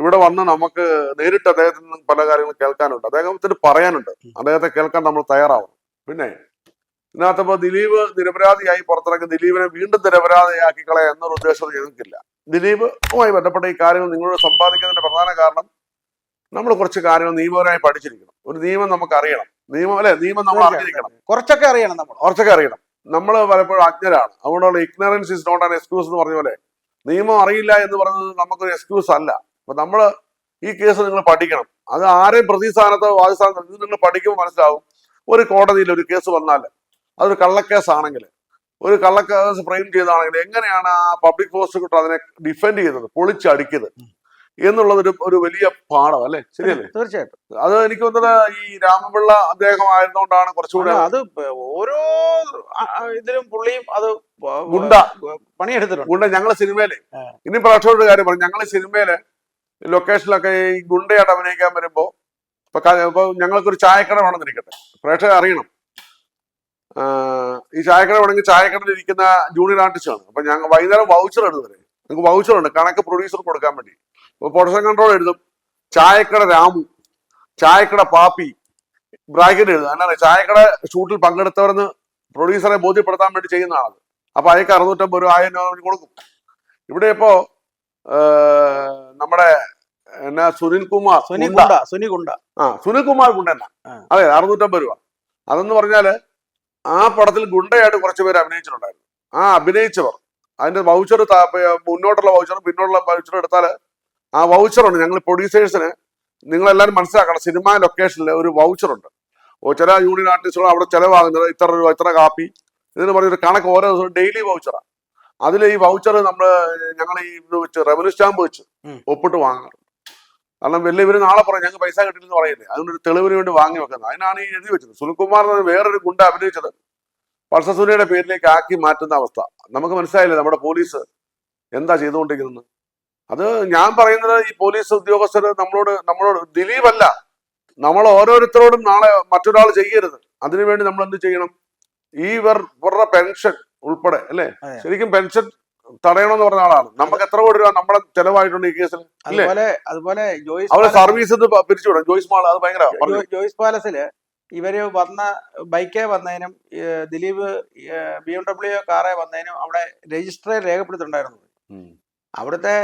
ഇവിടെ വന്ന് നമുക്ക് നേരിട്ട് അദ്ദേഹത്തിൽ നിന്ന് പല കാര്യങ്ങളും കേൾക്കാനുണ്ട്. അദ്ദേഹത്തിന് പറയാനുണ്ട്. അദ്ദേഹത്തെ കേൾക്കാൻ നമ്മൾ തയ്യാറാവണം. പിന്നെ ഇതിനകത്തപ്പോ ദിലീപ് നിരപരാധിയായി പുറത്തിറങ്ങി ദിലീപിനെ വീണ്ടും നിരപരാധിയാക്കി കളയാ എന്നൊരു ഉദ്ദേശം ഞങ്ങൾക്കില്ല. ദിലീപുമായി ബന്ധപ്പെട്ട ഈ കാര്യങ്ങൾ നിങ്ങളോട് സമ്പാദിക്കുന്നതിന്റെ പ്രധാന കാരണം നമ്മൾ കുറച്ച് കാര്യങ്ങൾ നിയമപരമായി പഠിച്ചിരിക്കണം. ഒരു നിയമം നമുക്ക് അറിയണം നിയമം അല്ലെ? നിയമം നമ്മൾ അറിഞ്ഞിരിക്കണം. കുറച്ചൊക്കെ അറിയണം നമ്മൾ. കുറച്ചൊക്കെ അറിയണം. നമ്മൾ പലപ്പോഴും അജ്ഞരാണ്. അതുകൊണ്ടുള്ള ignorance is not an excuse എന്ന് പറഞ്ഞ പോലെ നിയമം അറിയില്ല എന്ന് പറയുന്നത് നമുക്കൊരു എക്സ്ക്യൂസ് അല്ല. അപ്പൊ നമ്മൾ ഈ കേസ് നിങ്ങൾ പഠിക്കണം. അത് ആരെയും പ്രതിസ്ഥാനത്തോ വാദിസ്ഥാനത്തോ ഇത് നിങ്ങൾ പഠിക്കുമ്പോൾ മനസ്സിലാവും. ഒരു കോടതിയിൽ ഒരു കേസ് വന്നാൽ അതൊരു കള്ളക്കേസാണെങ്കിൽ ഒരു കള്ളക്കേസ് ഫ്രെയിം ചെയ്താണെങ്കിൽ എങ്ങനെയാണ് ആ പബ്ലിക് പ്രോസിക്യൂട്ടർ അതിനെ ഡിഫെൻഡ് ചെയ്തത് പൊളിച്ചടിക്കുന്നത് എന്നുള്ളതൊരു ഒരു വലിയ പാഠം അല്ലേ? ശരിയല്ലേ? തീർച്ചയായിട്ടും. അത് എനിക്ക് തോന്നുന്നത് ഈ രാമപിള്ള അദ്ദേഹം ആയിരുന്നുകൊണ്ടാണ് കുറച്ചുകൂടെ അത് ഓരോ ഇതിലും പുള്ളിയും അത് ഗുണ്ട. പണിയെടുത്തിട്ടുണ്ട്. ഗുണ്ട ഞങ്ങളെ സിനിമയിലെ. ഇനി പ്രേക്ഷകരുടെ കാര്യം പറഞ്ഞു ഞങ്ങളെ സിനിമയിൽ ലൊക്കേഷനിലൊക്കെ ഈ ഗുണ്ടയായിട്ട് അഭിനയിക്കാൻ വരുമ്പോൾ ഇപ്പൊ ഞങ്ങൾക്കൊരു ചായക്കട വേണമെന്നിരിക്കട്ടെ. പ്രേക്ഷകർ അറിയണം. ഈ ചായക്കട വേണമെങ്കിൽ ചായക്കടയിൽ ഇരിക്കുന്ന ജൂനിയർ ആർട്ടിസ്റ്റാണ് അപ്പൊ ഞങ്ങൾ വൈകുന്നേരം വൗച്ചർ എഴുതുന്നത് ഞങ്ങൾക്ക് വൗച്ചർ ഉണ്ട്. കണക്ക് പ്രൊഡ്യൂസർ കൊടുക്കാൻ വേണ്ടി. അപ്പൊ പ്രൊഡക്ഷൻ കൺട്രോൾ എഴുതും. ചായക്കട രാമു ചായക്കട പാപ്പി ബ്രാക്കറ്റ് എഴുതും. എന്നാണ് ചായക്കട ഷൂട്ടിൽ പങ്കെടുത്തവരെന്ന് പ്രൊഡ്യൂസറെ ബോധ്യപ്പെടുത്താൻ വേണ്ടി ചെയ്യുന്നതാണ് അപ്പൊ അയക്ക് അറുന്നൂറ്റമ്പത് രൂപ ആയിരം രൂപ കൊടുക്കും. ഇവിടെ ഇപ്പോ നമ്മുടെ എന്നാ സുനിൽ കുമാർ സുനിൽ ഗുണ്ട. ആ സുനിൽ കുമാർ ഗുണ്ടന. അതെ അറുന്നൂറ്റമ്പത് രൂപ. അതെന്ന് പറഞ്ഞാൽ ആ പടത്തിൽ ഗുണ്ടയായിട്ട് കുറച്ച് പേര് അഭിനയിച്ചിട്ടുണ്ടായിരുന്നു. ആ അഭിനയിച്ചവർ. അതിന്റെ വൗച്ചർ മുന്നോട്ടുള്ള വൗച്ചറും പിന്നോട്ടുള്ള വൗച്ചറും എടുത്താൽ ആ വൗച്ചറുണ്ട് ഞങ്ങൾ പ്രൊഡ്യൂസേഴ്സിന് നിങ്ങളെല്ലാവരും മനസ്സിലാക്കണം സിനിമ ലൊക്കേഷനിൽ ഒരു വൗച്ചറുണ്ട് ചില യൂണിയൻ ആർട്ടിസ്റ്റുകൾ അവിടെ ചെലവാകുന്നത് ഇത്ര രൂപ ഇത്ര കാപ്പി ഇതിന് പറഞ്ഞൊരു കണക്ക് ഓരോ ദിവസവും ഡെയിലി വൗച്ചറാണ് അതിൽ ഈ വൗച്ചർ നമ്മൾ ഞങ്ങൾ ഈ ഇത് വെച്ച് റവന്യൂ സ്റ്റാമ്പ് വെച്ച് ഒപ്പിട്ട് വാങ്ങാറുണ്ട് കാരണം വലിയ ഇവർ നാളെ പറയും ഞങ്ങൾക്ക് പൈസ കിട്ടില്ലെന്ന് പറയില്ലേ? അതിനൊരു തെളിവിന് വേണ്ടി വാങ്ങി വെക്കുന്നത്. അതിനാണ് ഈ എഴുതി വെച്ചത്. സുനിൽകുമാർ എന്ന് വേറൊരു ഗുണ്ട അഭിനയിച്ചത്. പൾസസുനിയുടെ പേരിലേക്ക് ആക്കി മാറ്റുന്ന അവസ്ഥ. നമുക്ക് മനസ്സിലായില്ലേ നമ്മുടെ പോലീസ് എന്താ ചെയ്തുകൊണ്ടിരിക്കുന്നത്? അത് ഞാൻ പറയുന്നത് ഈ പോലീസ് ഉദ്യോഗസ്ഥർ നമ്മളോട് നമ്മളോട് ദിലീപ് അല്ല നമ്മൾ ഓരോരുത്തരോടും നാളെ മറ്റൊരാൾ ചെയ്യരുത്. അതിനുവേണ്ടി നമ്മൾ എന്ത് ചെയ്യണം? ഈ ഇവർ ഇവരുടെ പെൻഷൻ ഉൾപ്പെടെ അല്ലേ? ശരിക്കും പെൻഷൻ തടയണമെന്ന് പറഞ്ഞ ആളാണ്. നമുക്ക് എത്ര കോടി രൂപ നമ്മളെ ചെലവായിട്ടുണ്ട് ഈ കേസിൽ? അതുപോലെ അതുപോലെ ജോയിസ് അവരെ സർവീസ് പിരിച്ചുവിടാം ജോയിസ് മാൾ അത് ഭയങ്കര ജോയിസ് പാലസിൽ ഇവർ വന്ന ബൈക്കേ വന്നതിനും ദിലീപ് ബി എം ഡബ്ല്യു കാറെ വന്നതിനും അവിടെ രജിസ്റ്റർ രേഖപ്പെടുത്തിണ്ടായിരുന്നു അവിടുത്തെ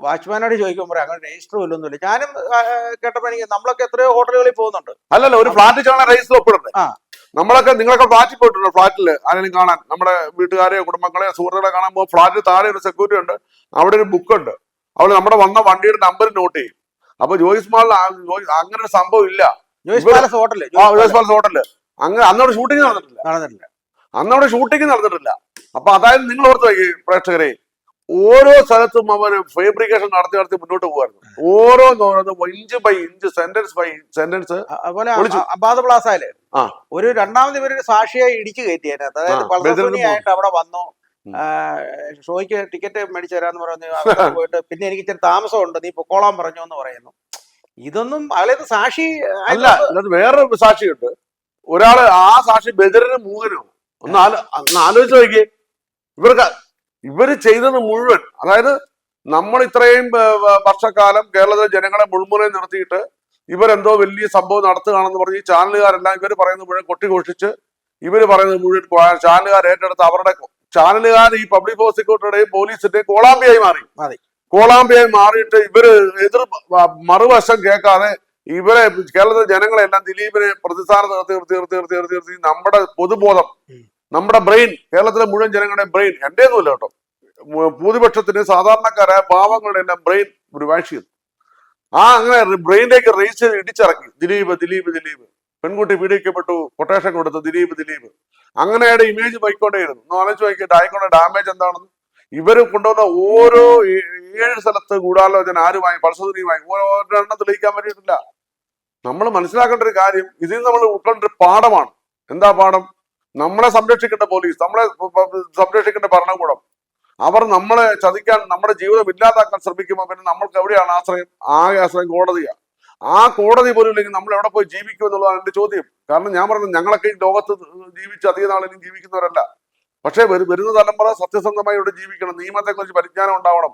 വാച്ച്മാനോട് ചോദിക്കുമ്പോൾ അങ്ങനെ രജിസ്റ്റർ വല്ലൊന്നുമില്ല ഞാനും കേട്ടപ്പോ എനിക്ക് നമ്മളൊക്കെ എത്രയോ ഹോട്ടലുകളിൽ പോകുന്നുണ്ട്. അല്ലല്ലോ ഒരു ഫ്ലാറ്റ് രജിസ്റ്റർ ഒപ്പിടുന്നത് ആ. നമ്മളൊക്കെ നിങ്ങളൊക്കെ ഫ്ലാറ്റിൽ പോയിട്ടുണ്ടോ? ഫ്ലാറ്റിൽ ആരെങ്കിലും കാണാൻ? നമ്മുടെ വീട്ടുകാരെയോ കുടുംബങ്ങളെയോ സുഹൃത്തുക്കളെ കാണാൻ പോകുമ്പോൾ ഫ്ലാറ്റിൽ താഴെ ഒരു സെക്യൂരിറ്റി ഉണ്ട്. അവിടെ ഒരു ബുക്ക് ഉണ്ട്. അവൾ നമ്മുടെ വന്ന വണ്ടിയുടെ നമ്പർ നോട്ട് ചെയ്യും. അപ്പൊ ജോയിസ് മാളിൽ അങ്ങനെ ഒരു സംഭവം ഇല്ല. Joyce palace hotel Joyce palace. ഹോട്ടലിൽ അങ്ങനെ അന്നവിടെ ഷൂട്ടിംഗ് നടന്നിട്ടില്ല. നടന്നിട്ടില്ല. അന്നവിടെ ഷൂട്ടിംഗ് നടന്നിട്ടില്ല. അപ്പൊ അതായത് നിങ്ങൾ ഓർത്ത് പ്രേക്ഷകരെ ഓരോ സ്ഥലത്തും അവർ ഫേബ്രിക്കേഷൻ നടത്തി നടത്തി മുന്നോട്ട് പോകുമായിരുന്നു ഓരോന്നോരോന്ന് inch by inch sentence by sentence അതുപോലെ. അബാദ് പ്ലാസയിൽ. ഒരു രണ്ടാമത് ഇവരൊരു സാക്ഷിയെ ഇടിച്ചു കയറ്റി അതിനകത്ത്. അതായത് ആ, ബദറിന് പൾസസുനിയായിട്ട് അവിടെ വന്നു. ഷോയ്ക്ക് ടിക്കറ്റ് മേടിച്ചു തരാന്ന് പറഞ്ഞു. പോയിട്ട് പിന്നെ എനിക്ക് ഇച്ചിരി താമസമുണ്ട് നീ പൊക്കോളാൻ പറഞ്ഞു എന്ന് പറയുന്നു. ഇതൊന്നും അതായത് സാക്ഷി അല്ല വേറൊരു സാക്ഷിയുണ്ട്. ഒരാൾ ആ സാക്ഷി ബദറിന് മൂകനോ ഒന്ന് ആലോചിച്ച് നോക്കിയേ. ഇവർക്ക് ഇവർ ചെയ്തത് മുഴുവൻ അതായത് നമ്മൾ ഇത്രയും വർഷക്കാലം കേരളത്തിലെ ജനങ്ങളെ മുൾമുനയിൽ നിർത്തിയിട്ട് ഇവരെന്തോ വലിയ സംഭവം നടത്തുകയാണെന്ന് പറഞ്ഞ് ഈ ചാനലുകാരെല്ലാം ഇവർ പറയുന്നത് മുഴുവൻ കൊട്ടിഘോഷിച്ച് ഇവർ പറയുന്നത് മുഴുവൻ ചാനലുകാർ ഏറ്റെടുത്ത് അവരുടെ ചാനലുകാർ ഈ പബ്ലിക് പ്രോസിക്യൂട്ടറുടെയും പോലീസിന്റെയും കോളാമ്പിയായി മാറി. കോളാമ്പിയായി മാറിയിട്ട് ഇവർ എതിർ മറുവശം കേൾക്കാതെ ഇവരെ കേരളത്തിലെ ജനങ്ങളെല്ലാം ദിലീപിനെ പ്രതിസ്ഥാനത്ത് നിർത്തി നിർത്തി നിർത്തി നിർത്തി നിർത്തി നമ്മുടെ പൊതുബോധം. നമ്മുടെ ബ്രെയിൻ കേരളത്തിലെ മുഴുവൻ ജനങ്ങളുടെ ബ്രെയിൻ എന്റേതുമില്ല കേട്ടോ. ഭൂരിപക്ഷത്തിന് സാധാരണക്കാരായ പാവങ്ങളുടെ എല്ലാം ബ്രെയിൻ ഒരു ചെയ്തു ആ അങ്ങനെ ബ്രെയിനിലേക്ക് റേസ് ചെയ്ത് ഇടിച്ചിറക്കി. ദിലീപ് ദിലീപ് ദിലീപ്. പെൺകുട്ടി പീഡിക്കപ്പെട്ടു കൊട്ടേഷൻ കൊടുത്തു ദിലീപ് ദിലീപ്. അങ്ങനെയുടെ ഇമേജ് പോയിക്കൊണ്ടേയിരുന്നു ഒന്ന് ആലോചിച്ച് നോക്കിയിട്ട് ആയിക്കോട്ടെ ഡാമേജ് എന്താണെന്ന്. ഇവർ കൊണ്ടുവന്ന ഓരോ ഏഴ് സ്ഥലത്ത് ഗൂഢാലോചന ആരുമായി പൾസറിയുമായി ഓരോരെണ്ണം തെളിയിക്കാൻ പറ്റിയിട്ടില്ല. നമ്മൾ മനസ്സിലാക്കേണ്ട ഒരു കാര്യം ഇതിൽ നമ്മൾ ഉൾക്കൊണ്ട പാഠമാണ്. എന്താ പാഠം? നമ്മളെ സംരക്ഷിക്കേണ്ട പോലീസ് നമ്മളെ സംരക്ഷിക്കേണ്ട ഭരണകൂടം. അവർ നമ്മളെ ചതിക്കാൻ നമ്മുടെ ജീവിതം ഇല്ലാതാക്കാൻ ശ്രമിക്കുമ്പോൾ പിന്നെ നമ്മൾക്ക് എവിടെയാണ് ആശ്രയം? ആകെ ആശ്രയം കോടതിയാണ് ആ കോടതി പോലും ഇല്ലെങ്കിൽ നമ്മൾ എവിടെ പോയി ജീവിക്കും എന്നുള്ളതാണ് എന്റെ ചോദ്യം. കാരണം ഞാൻ പറഞ്ഞു ഞങ്ങളൊക്കെ ഈ ലോകത്ത് ജീവിച്ച് അധിക നാളിലും ജീവിക്കുന്നവരല്ല. പക്ഷേ വരു- വരുന്ന തലമുറ സത്യസന്ധമായി ഇവിടെ ജീവിക്കണം. നിയമത്തെക്കുറിച്ച് പരിജ്ഞാനം ഉണ്ടാവണം.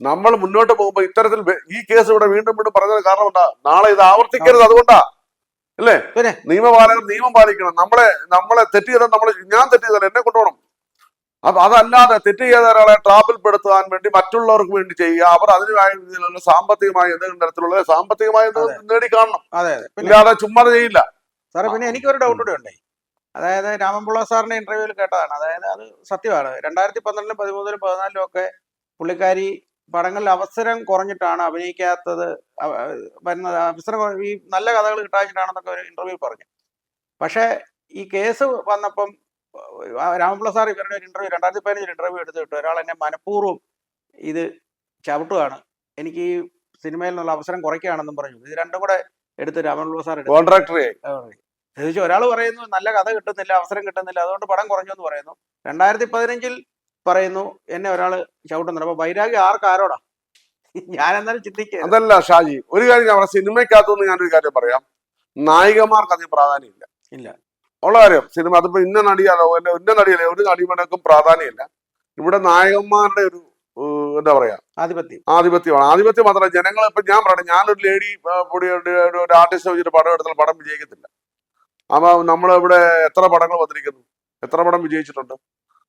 നമ്മൾ മുന്നോട്ട് പോകുമ്പോൾ ഇത്തരത്തിൽ ഈ കേസ് ഇവിടെ വീണ്ടും വീണ്ടും പറഞ്ഞത് കാരണം എന്താ നാളെ ഇത് ആവർത്തിക്കരുത്. അതുകൊണ്ടാ. അല്ലേ? നിയമപാലകർ നിയമം പാലിക്കണം. നമ്മളെ നമ്മളെ തെറ്റ് ചെയ്താൽ നമ്മൾ ഞാൻ തെറ്റ് ചെയ്താൽ എന്നെ കൊണ്ടുപോകണം. അപ്പൊ അതല്ലാതെ തെറ്റ് ചെയ്ത ഒരാളെ ട്രാപ്പിൽ പെടുത്താൻ വേണ്ടി മറ്റുള്ളവർക്ക് വേണ്ടി ചെയ്യുക. അവർ അതിനായ രീതിയിലുള്ള സാമ്പത്തികമായ എന്തെങ്കിലും തരത്തിലുള്ള സാമ്പത്തികമായ നേടി കാണണം ഇല്ലാതെ ചുമ്മാ ചെയ്യില്ല. സാറേ പിന്നെ എനിക്കൊരു ഡൗട്ട് കൂടെ ഉണ്ടേ. അതായത് രാമൻപിള്ള സാറിന്റെ ഇന്റർവ്യൂവിൽ കേട്ടതാണ്. അതായത് അത് സത്യമാണ്. രണ്ടായിരത്തി പന്ത്രണ്ടിലും പതിമൂന്നിലും പതിനാലിലും ഒക്കെ പുള്ളിക്കാരി പടങ്ങളിൽ അവസരം കുറഞ്ഞിട്ടാണ് അഭിനയിക്കാത്തത് വരുന്നത്. അവസരം ഈ നല്ല കഥകൾ കിട്ടാഞ്ഞിട്ടാണെന്നൊക്കെ ഒരു ഇന്റർവ്യൂ പറഞ്ഞു. പക്ഷേ ഈ കേസ് വന്നപ്പം രാമപിള്ള സാർ ഇവരുടെ ഒരു ഇന്റർവ്യൂ രണ്ടായിരത്തി പതിനഞ്ചിൽ ഇന്റർവ്യൂ എടുത്തിട്ട് ഒരാൾ എന്നെ മനഃപൂർവം ഇത് ചവിട്ടുകയാണ്. എനിക്ക് ഈ സിനിമയിൽ നിന്നുള്ള അവസരം കുറയ്ക്കുകയാണെന്നും പറഞ്ഞു. ഇത് രണ്ടും കൂടെ എടുത്ത് രാമപിള്ള സാർ കോൺട്രാക്ടറെ. ചോദിച്ചു ഒരാൾ പറയുന്നു നല്ല കഥ കിട്ടുന്നില്ല അവസരം കിട്ടുന്നില്ല അതുകൊണ്ട് പടം കുറഞ്ഞു എന്ന് പറയുന്നു. രണ്ടായിരത്തി പതിനഞ്ചിൽ പറയുന്നു എന്നെ ഒരാൾ ചവിട്ടുന്നുണ്ട് അപ്പൊ വൈരാഗ്യം ആർക്ക് ആരോടാ? ഞാൻ എന്നാലും ചിന്തിക്കുക അതല്ല ഷാജി ഒരു കാര്യം ഞാൻ പറയാം. സിനിമയ്ക്കകത്തുനിന്ന് ഞാനൊരു കാര്യം പറയാം. നായികമാർക്ക് അധികം പ്രാധാന്യമില്ല. ഇല്ല. ഉള്ള കാര്യം സിനിമ അതിപ്പോ ഇന്ന നടിയാലോ അല്ല ഇന്ന നടിയല്ലേ ഒരു നടിമനക്കും പ്രാധാന്യമില്ല. ഇവിടെ നായകന്മാരുടെ ഒരു എന്താ പറയാ? ആധിപത്യം. ആധിപത്യമാണ്. ആധിപത്യം മാത്രമല്ല ജനങ്ങൾ ഇപ്പൊ ഞാൻ പറയട്ടെ ഞാനൊരു ലേഡി പൊടി ഒരു ആർട്ടിസ്റ്റ് വെച്ചിട്ട് പടം എടുത്താൽ പടം വിജയിക്കത്തില്ല. അപ്പൊ നമ്മൾ ഇവിടെ എത്ര പടങ്ങൾ വന്നിരിക്കുന്നു? എത്ര പടം വിജയിച്ചിട്ടുണ്ട്?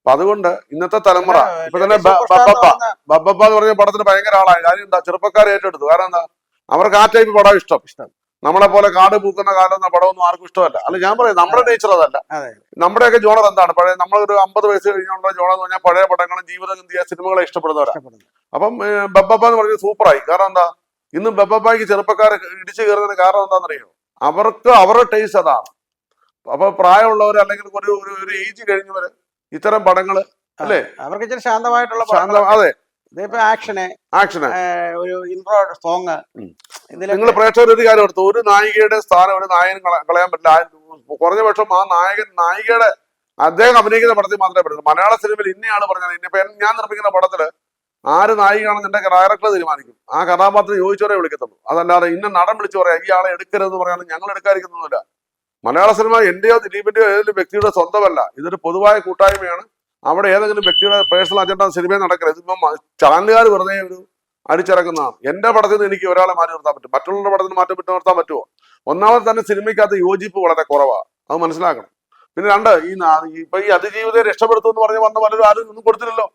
അപ്പൊ അതുകൊണ്ട് ഇന്നത്തെ തലമുറ ഇപ്പൊ തന്നെ ബബ്ബപ്പ എന്ന് പറഞ്ഞ ബബ്ബപ്പ എന്ന് പറഞ്ഞ പടത്തിന് ഭയങ്കര ആളായി കാര്യം എന്താ ചെറുപ്പക്കാർ ഏറ്റെടുത്തു. കാരണം എന്താ? അവർക്ക് ആ ടൈപ്പ് പടം ഇഷ്ടം. ഇഷ്ടം. നമ്മളെ പോലെ കാട് പൂക്കുന്ന കാലം എന്ന പടമൊന്നും ആർക്കും ഇഷ്ടമല്ല. അല്ല ഞാൻ പറയും നമ്മുടെ നേച്ചർ അതല്ല. നമ്മുടെയൊക്കെ ജോണർ എന്താണ്? പഴയ നമ്മളൊരു അമ്പത് വയസ്സ് കഴിഞ്ഞുള്ള ജോണർ എന്ന് പറഞ്ഞാൽ പഴയ പടങ്ങളും ജീവിതഗന്ധിയ സിനിമകളെ ഇഷ്ടപ്പെടുന്നവരാ. അപ്പം ബബ്ബപ്പ എന്ന് പറഞ്ഞത് സൂപ്പറായി. കാരണം എന്താ? ഇന്ന് ബബ്ബപ്പായ്ക്ക് ചെറുപ്പക്കാരെ ഇടിച്ചു കയറുന്നതിന് കാരണം എന്താണെന്നറിയോ? അവർക്ക് അവരുടെ ടേസ്റ്റ് അതാണ്. അപ്പൊ പ്രായമുള്ളവർ അല്ലെങ്കിൽ ഒരു- ഒരു ഏജ് കഴിഞ്ഞവര് ഇത്തരം പടങ്ങൾ അല്ലേ? അവർക്ക് ഇച്ചിരി ശാന്തമായിട്ടുള്ള ശാന്ത അതെ. ഇതിപ്പോ ആക്ഷന് ആക്ഷന്. ഒരു ഇൻട്രോ സോങ്. നിങ്ങൾ പ്രേക്ഷകർ ഒരു കാര്യം എടുത്തു. ഒരു നായികയുടെ സ്ഥാനം ഒരു നായകൻ കളയാൻ പറ്റില്ല. കുറഞ്ഞ പക്ഷം ആ നായകൻ നായികയുടെ അദ്ദേഹം അഭിനയിക്കുന്ന പടത്തിൽ മാത്രമേ പറ്റുള്ളൂ. മലയാള സിനിമയിൽ ഇന്നയാണ് പറഞ്ഞത്. ഇന്നിപ്പോ ഞാൻ നിർമ്മിക്കുന്ന പടത്തിൽ ആര് നായികയാണെന്ന് എന്റെ ഡയറക്ടർ തീരുമാനിക്കും. ആ കഥാപാത്രം ചോദിച്ചവരെ വിളിക്കത്തുള്ളൂ. അതല്ലാതെ ഇന്ന നടൻ വിളിച്ചു പറയാം ഈ ആളെ എടുക്കരുതെന്ന് പറയാൻ ഞങ്ങൾ എടുക്കാതിരിക്കുന്നൊന്നുമില്ല. മലയാള സിനിമ എന്റെയോ ദിലീപിന്റെയോ ഏതെങ്കിലും വ്യക്തിയുടെ സ്വന്തമല്ല. ഇതൊരു പൊതുവായ കൂട്ടായ്മയാണ്. അവിടെ ഏതെങ്കിലും വ്യക്തിയുടെ പേഴ്സണൽ അജണ്ട സിനിമയിൽ നടക്കരുത്. ഇതിപ്പം ചാനലുകാർ വെറുതെ ഒരു അടിച്ചിറക്കുന്നതാണ്. എന്റെ പടത്തിൽ നിന്ന് എനിക്ക് ഒരാളെ മാറ്റി നിർത്താൻ പറ്റും. മറ്റുള്ളവരുടെ പടത്തിൽ മാറ്റി വിട്ടു നിർത്താൻ പറ്റുമോ? ഒന്നാമത് തന്നെ സിനിമയ്ക്കകത്ത് യോജിപ്പ് വളരെ കുറവാണ് അത് മനസ്സിലാക്കണം. പിന്നെ രണ്ട് ഈ ഇപ്പൊ ഈ അതിജീവിതയെ രക്ഷപ്പെടുത്തും എന്ന് പറഞ്ഞ് വന്ന പലരും ആരും ഒന്നും കൊടുത്തില്ലല്ലോ.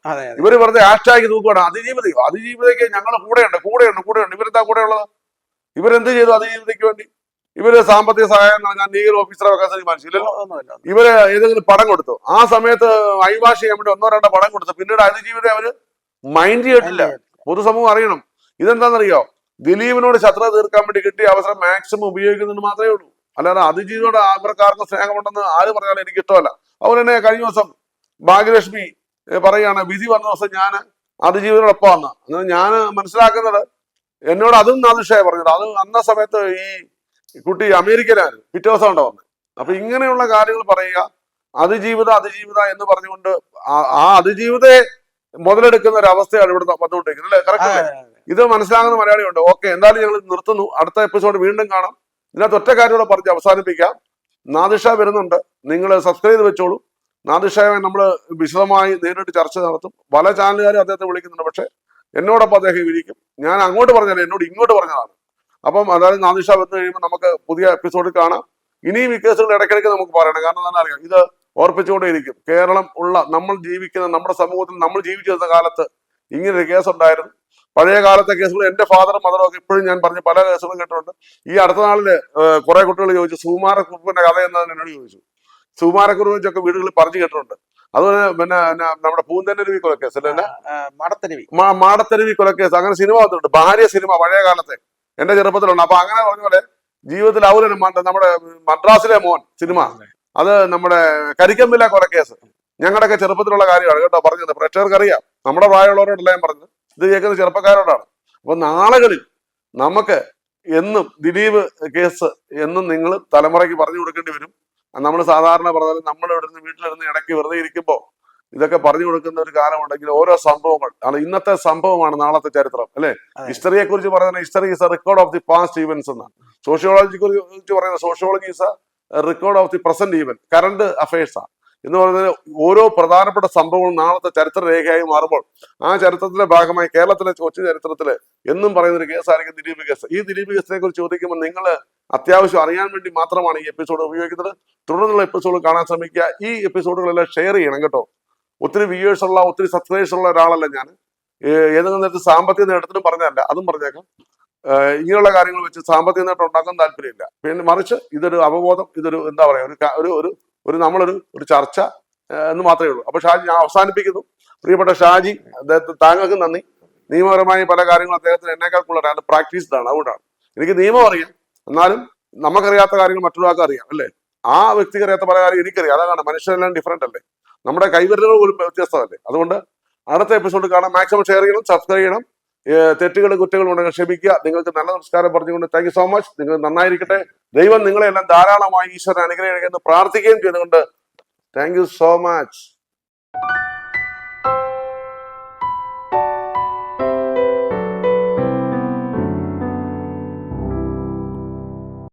ഇവർ വെറുതെ ഹാഷ്ടാഗ് തൂക്കുകയാണ് അതിജീവിതയോ അതിജീവിതയ്ക്ക് ഞങ്ങൾ കൂടെയുണ്ട് കൂടെയുണ്ട് കൂടെയുണ്ട്. ഇവരെന്താ കൂടെയുള്ളത്? ഇവരെന്ത് ചെയ്തു അതിജീവിതയ്ക്ക് വേണ്ടി? ഇവർ സാമ്പത്തിക സഹായം നൽകാൻ ലീഗൽ ഓഫീസറെ വെക്കാൻ തീരുമാനിച്ചില്ലല്ലോ ഇവർ ഏതെങ്കിലും പടം കൊടുത്തു. ആ സമയത്ത് അഭിഭാഷ ചെയ്യാൻ വേണ്ടി ഒന്നോ രണ്ടോ പടം കൊടുത്തു. പിന്നീട് അതിജീവിതം അവർ മൈൻഡ് ചെയ്തിട്ടില്ല. പൊതുസമൂഹം അറിയണം. ഇതെന്താണെന്നറിയോ? ദിലീപിനോട് ശത്രു തീർക്കാൻ വേണ്ടി കിട്ടിയ അവസരം മാക്സിമം ഉപയോഗിക്കുന്നുണ്ട് മാത്രമേ ഉള്ളൂ. അല്ലാതെ അതിജീവിയോട് അവർക്കാർക്കും സ്നേഹമുണ്ടെന്ന് ആര് പറഞ്ഞാലും എനിക്ക് ഇഷ്ടമല്ല അതുപോലെ തന്നെ കഴിഞ്ഞ ദിവസം ഭാഗ്യലക്ഷ്മി പറയാണ് വിധി വന്ന ദിവസം ഞാൻ അതിജീവിനോടൊപ്പം വന്ന അങ്ങനെ ഞാൻ മനസ്സിലാക്കുന്നത് എന്നോട് അതും നാദിഷയെ പറഞ്ഞത് അത് അന്ന സമയത്ത് ഈ കുട്ടി അമേരിക്കയിലാണ് പിറ്റേ ദിവസം ഉണ്ടോ വന്നത് അപ്പൊ ഇങ്ങനെയുള്ള കാര്യങ്ങൾ പറയുക അതിജീവിത അതിജീവിത എന്ന് പറഞ്ഞുകൊണ്ട് ആ- അതിജീവിതയെ മുതലെടുക്കുന്ന ഒരു അവസ്ഥയാണ് ഇവിടെ വന്നുകൊണ്ടിരിക്കുന്നത് അല്ലേ? കറക്റ്റ് ഇത് മനസ്സിലാകുന്ന മലയാളിയുണ്ട്. ഓക്കെ എന്തായാലും ഞങ്ങൾ നിർത്തുന്നു. അടുത്ത എപ്പിസോഡ് വീണ്ടും കാണാം. ഇതിനകത്ത് ഒറ്റ കാര്യം കൂടെ പറഞ്ഞ് അവസാനിപ്പിക്കാം. നാദിഷ വരുന്നുണ്ട്. നിങ്ങൾ സബ്സ്ക്രൈബ് ചെയ്ത് വെച്ചോളൂ. നാദിഷയെ നമ്മൾ വിശദമായി നേരിട്ട് ചർച്ച നടത്തും. പല ചാനലുകാരും അദ്ദേഹത്തെ വിളിക്കുന്നുണ്ട്. പക്ഷേ എന്നോടൊപ്പം അദ്ദേഹം ഇരിക്കും. ഞാൻ അങ്ങോട്ട് പറഞ്ഞാലും എന്നോട് ഇങ്ങോട്ട് പറഞ്ഞതാണ്. അപ്പം അതായത് നാദിഷ വന്നു കഴിയുമ്പോൾ നമുക്ക് പുതിയ എപ്പിസോഡിൽ കാണാം. ഇനിയും ഈ കേസുകൾ ഇടയ്ക്കിടയ്ക്ക് നമുക്ക് പറയണം. കാരണം തന്നെ അറിയാം? ഇത് ഓർപ്പിച്ചുകൊണ്ടേയിരിക്കും. കേരളം ഉള്ള നമ്മൾ ജീവിക്കുന്ന നമ്മുടെ സമൂഹത്തിൽ നമ്മൾ ജീവിച്ചിരുന്ന കാലത്ത് ഇങ്ങനൊരു ഒരു കേസ് ഉണ്ടായിരുന്നു പഴയ കാലത്തെ കേസുകൾ എന്റെ ഫാദറും മദറും ഒക്കെ ഇപ്പോഴും ഞാൻ പറഞ്ഞ പല കേസുകളും കേട്ടിട്ടുണ്ട്. ഈ അടുത്ത നാളിൽ ഏഹ്, കുറെ കുട്ടികൾ ചോദിച്ചു സുകുമാരക്കുറുപ്പിന്റെ കഥ എന്നാണ് എന്നോട് ചോദിച്ചു. സുകുമാരക്കുറുപ്പിച്ചൊക്കെ വീടുകളിൽ പറഞ്ഞു കേട്ടിട്ടുണ്ട്. അതുപോലെ പിന്നെ നമ്മുടെ പൂന്തന്നരുവി കൊലക്കേസ് അല്ലെ? മടത്തരുവി. മാടത്തരുവി കൊലക്കേസ്. അങ്ങനെ സിനിമ വന്നിട്ടുണ്ട്. ഭാര്യ സിനിമ പഴയ കാലത്തെ. എന്റെ ചെറുപ്പത്തിലുണ്ട്. അപ്പൊ അങ്ങനെ പറഞ്ഞ പോലെ ജീവിതത്തിൽ അവരൊരു നമ്മുടെ മദ്രാസിലെ മോൻ സിനിമ. അത് നമ്മുടെ കരിക്കമ്പില കേസ്. ഞങ്ങളുടെയൊക്കെ ചെറുപ്പത്തിലുള്ള കാര്യമാണ് കേട്ടോ പറഞ്ഞത്. പ്രേക്ഷകർക്ക് അറിയാം നമ്മുടെ പ്രായമുള്ളവരോടല്ല ഞാൻ പറഞ്ഞത്? ഇത് കേൾക്കുന്ന ചെറുപ്പക്കാരോടാണ്. അപ്പൊ നാളുകളിൽ നമുക്ക് എന്നും ദിലീപ് കേസ് എന്നും നിങ്ങൾ തലമുറയ്ക്ക് പറഞ്ഞു കൊടുക്കേണ്ടി വരും. നമ്മൾ സാധാരണ പറഞ്ഞാൽ നമ്മൾ ഇവിടുന്ന് വീട്ടിലിരുന്ന് ഇടയ്ക്ക് വെറുതെ ഇരിക്കുമ്പോൾ ഇതൊക്കെ പറഞ്ഞു കൊടുക്കുന്ന ഒരു കാലമുണ്ടെങ്കിൽ ഓരോ സംഭവങ്ങൾ ആണ് ഇന്നത്തെ സംഭവമാണ് നാളത്തെ ചരിത്രം അല്ലെ? ഹിസ്റ്ററിയെ കുറിച്ച് പറയുന്ന history is a record of the past events എന്നാണ്. സോഷ്യോളജി കുറിച്ച് പറയുന്ന sociology is a record of the present even current affairs ആണ് എന്ന് പറയുന്നത് ഓരോ പ്രധാനപ്പെട്ട സംഭവങ്ങളും നാളത്തെ ചരിത്ര രേഖയായി മാറുമ്പോൾ ആ ചരിത്രത്തിന്റെ ഭാഗമായി കേരളത്തിലെ കൊച്ചു ചരിത്രത്തിൽ എന്നും പറയുന്ന ഒരു കേസായിരിക്കും ദിലീപ് കേസ് ഈ ദിലീപ് കേസിനെ കുറിച്ച് ചോദിക്കുമ്പോൾ നിങ്ങൾ അത്യാവശ്യം അറിയാൻ വേണ്ടി മാത്രമാണ് ഈ എപ്പിസോഡ് ഉപയോഗിക്കുന്നത്. തുടർന്നുള്ള എപ്പിസോഡ് കാണാൻ ശ്രമിക്കുക. ഈ എപ്പിസോഡുകളെല്ലാം ഷെയർ ചെയ്യണം കേട്ടോ. ഒത്തിരി വ്യൂവേഴ്സ് ഉള്ള ഒത്തിരി സബ്സ്ക്രൈബേഴ്സ് ഉള്ള ഒരാളല്ല ഞാൻ ഏതെങ്കിലും നേരത്തെ സാമ്പത്തിക നേട്ടത്തിനും പറഞ്ഞതല്ല അതും പറഞ്ഞേക്കാം. ഇങ്ങനെയുള്ള കാര്യങ്ങൾ വെച്ച് സാമ്പത്തിക നേട്ടം ഉണ്ടാക്കാൻ താല്പര്യമില്ല. പിന്നെ മറിച്ച് ഇതൊരു അവബോധം ഇതൊരു എന്താ പറയുക ഒരു ഒരു ഒരു നമ്മളൊരു ഒരു ചർച്ച എന്ന് മാത്രമേ ഉള്ളൂ. അപ്പൊ ഷാജി ഞാൻ അവസാനിപ്പിക്കുന്നു. പ്രിയപ്പെട്ട ഷാജി അദ്ദേഹത്തെ താങ്കൾക്ക് നന്ദി. നിയമപരമായി പല കാര്യങ്ങളും അദ്ദേഹത്തിന് എന്നേക്കാൾ കൂടുതൽ അത് പ്രാക്ടീസ്ഡാണ് അതുകൊണ്ടാണ്. എനിക്ക് നിയമം അറിയാം. എന്നാലും നമുക്കറിയാത്ത കാര്യങ്ങൾ മറ്റൊരാൾക്ക് അറിയാം അല്ലേ? ആ വ്യക്തിക്ക് അറിയാത്ത പല കാര്യം എനിക്കറിയാം. അതാണ് മനുഷ്യരെല്ലാം ഡിഫറെന്റ് അല്ലേ? നമ്മുടെ കൈവിരലുകൾ ഒരു വ്യത്യസ്തമല്ലേ? അതുകൊണ്ട് അടുത്ത എപ്പിസോഡ് കാണാൻ മാക്സിമം ഷെയർ ചെയ്യണം സബ്സ്ക്രൈബ് ചെയ്യണം. തെറ്റുകൾ കുറ്റങ്ങൾ ഉണ്ടെങ്കിൽ ക്ഷമിക്കുക. നിങ്ങൾക്ക് നല്ല നമസ്കാരം പറഞ്ഞുകൊണ്ട് താങ്ക് സോ മച്ച് നിങ്ങൾ നന്നായിരിക്കട്ടെ. ദൈവം നിങ്ങളെല്ലാം ധാരാളമായി ഈശ്വരൻ അനുഗ്രഹിക്കണമെന്ന് പ്രാർത്ഥിക്കുകയും ചെയ്തുകൊണ്ട് താങ്ക് സോ മച്ച്